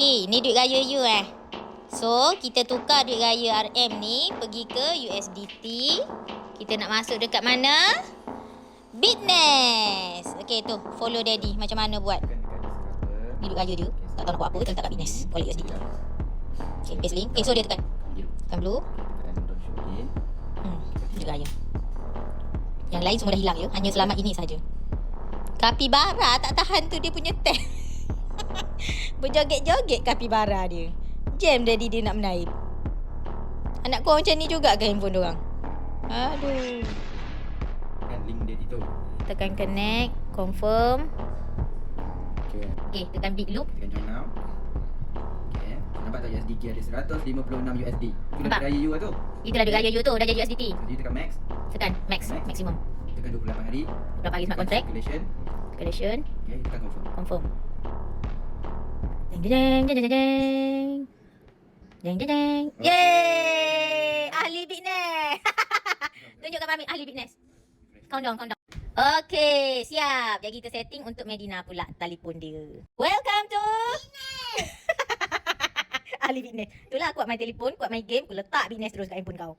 Okay, ni duit raya you eh. So, kita tukar duit raya RM ni pergi ke USDT. Kita nak masuk dekat mana? Bitness. Okay, tu. Follow daddy. Macam mana buat? Ni duit raya dia. Tak tahu nak buat apa. Kita letak kat Bitness. Wallet USDT. Okay, paste link. Okay, so dia tekan. Tekan blue. Hmm, duit raya. Yang lain semua dah hilang ya. Hanya selamat ini saja. Kapibara tak tahan tu dia punya tag. Berjoget-joget kapibara dia. Jam daddy dia nak menaip. Anak kau macam ni juga ke handphone diorang? Aduh. Kan link dia itu. Tekan connect, confirm. Okay. Okay, tekan big loop. Tekan join now. Okay. Nampak tak USDT ada 156 USD. Itu dah raya you lah tu. Itulah duit raya you tu. Dah jadi USDT. Jadi tekan max. Tekan max, Max. maximum. Tekan 28 hari. Berapa hari smart Tekan contract? Calculation. Calculation, Okay. Tekan confirm. confirm. Jeng jeng jeng jeng jeng jeng. Jeng jeng jeng. Yeay! Ahli fitness. Tunjukkan mami ahli fitness. Countdown, countdown. Okay, siap. Jadi kita setting untuk Medina pula telefon dia. Welcome to Ahli fitness. Itulah kuat main telefon, kuat main game, aku letak fitness terus kat handphone kau.